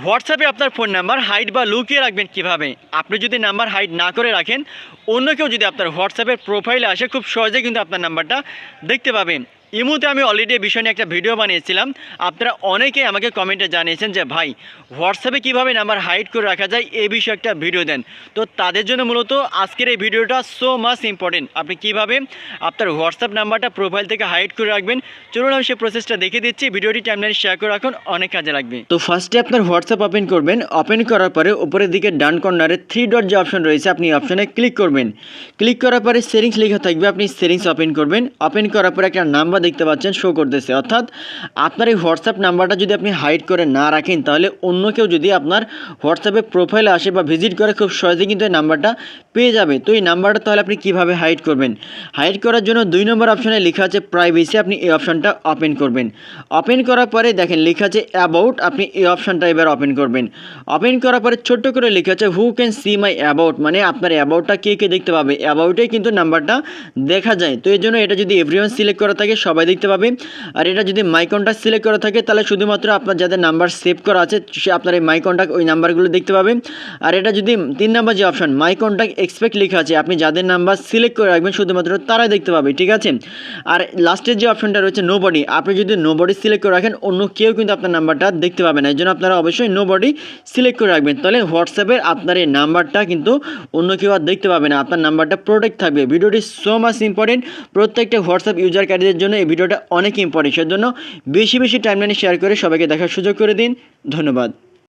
হোয়াটসঅ্যাপে আপনার phone number hide বা লুকিয়ে রাখবেন কীভাবে? আপনি যদি নাম্বার হাইড না করে রাখেন, অন্য কেউ যদি আপনার হোয়াটসঅ্যাপের প্রোফাইলে আসে, খুব সহজে কিন্তু আপনার নাম্বারটা দেখতে পাবেন। ইমুতে আমি অলরেডি বিষয় নিয়ে একটা ভিডিও বানিয়েছিলাম। আপনারা অনেকেই আমাকে কমেন্টে জানিয়েছেন যে, ভাই হোয়াটসঅ্যাপে কীভাবে নাম্বার হাইড করে রাখা যায়, এই বিষয়ে একটা ভিডিও দেন। তো তাদের জন্য মূলত আজকের এই ভিডিওটা সো মাচ ইম্পর্টেন্ট আপনি কীভাবে আপনার হোয়াটসঅ্যাপ নাম্বারটা প্রোফাইল থেকে হাইড করে রাখবেন, চলুন আমি সেই প্রসেসটা দেখে দিচ্ছি। ভিডিওটি টাইমলাইন শেয়ার করে রাখুন, অনেক কাজে লাগবে। তো ফার্স্টে আপনার হোয়াটসঅ্যাপ ওপেন করবেন। ওপেন করার পরে উপরের দিকে ডান কর্নারে থ্রি ডট যে অপশন রয়েছে, আপনি অপশনে ক্লিক করবেন। ক্লিক করার পরে সেটিংস লেখা থাকবে, আপনি সেটিংস ওপেন করবেন। ওপেন করার পরে একটা নাম্বার দেখতে পাচ্ছেন শো করতেছে। অর্থাৎ আপনার এই হোয়াটসঅ্যাপ নাম্বারটা যদি আপনি হাইড করে না রাখেন, তাহলে অন্য কেউ যদি আপনার হোয়াটসঅ্যাপে প্রোফাইলে আসে বা ভিজিট করে, খুব সহজে কিন্তু এই নাম্বারটা পেয়ে যাবে। তো এই নাম্বারটা তাহলে আপনি কীভাবে হাইড করবেন? হাইড করার জন্য দুই নম্বর অপশানে লেখা আছে প্রাইভেসি আপনি এই অপশনটা ওপেন করবেন। ওপেন করার পরে দেখেন লেখা আছে অ্যাবাউট আপনি এই অপশনটা এবার ওপেন করবেন। ওপেন করার পরে ছোট্ট করে লেখা আছে who can see my about মানে আপনার অ্যাবাউটটা কে কে দেখতে পাবে? অ্যাবাউটে কিন্তু নাম্বারটা দেখা যায়। তো এই জন্য এটা যদি এভরিওয়ান সিলেক্ট করা থাকে সবাই দেখতে পাবে আর এটা যদি মাই কন্ট্যাক্ট সিলেক্ট করা থাকে, তাহলে শুধুমাত্র আপনার যাদের নাম্বার সেভ করা আছে, সে আপনার এই মাই কন্ট্যাক্ট ওই নাম্বারগুলো দেখতে পাবে আর এটা যদি তিন নাম্বার যে অপশান মাই কন্ট্যাক্ট এক্সপেক্ট লেখা আছে, আপনি যাদের নাম্বার সিলেক্ট করে রাখবেন, শুধুমাত্র তারাই দেখতে পাবে, ঠিক আছে? আর লাস্টের যে অপশনটা রয়েছে নো বডি আপনি যদি নো বডি সিলেক্ট করে রাখেন, অন্য কেউ কিন্তু আপনার নাম্বারটা দেখতে পাবে না। এই জন্য আপনারা অবশ্যই নো বডি সিলেক্ট করে রাখবেন। তাহলে হোয়াটসঅ্যাপের আপনার এই নাম্বারটা কিন্তু অন্য কেউ আর দেখতে পাবে না। আপনার নাম্বারটা প্রোটেক্ট থাকবে। ভিডিওটি সো মাচ ইম্পর্টেন্ট প্রত্যেকটা হোয়াটসঅ্যাপ ইউজার ইউজারকারীদের জন্য এই ভিডিওটা অনেক ইম্পর্টেন্ট সেজন্য বেশি বেশি টাইমলাইনে শেয়ার করে সবাইকে দেখার সুযোগ করে দিন। ধন্যবাদ।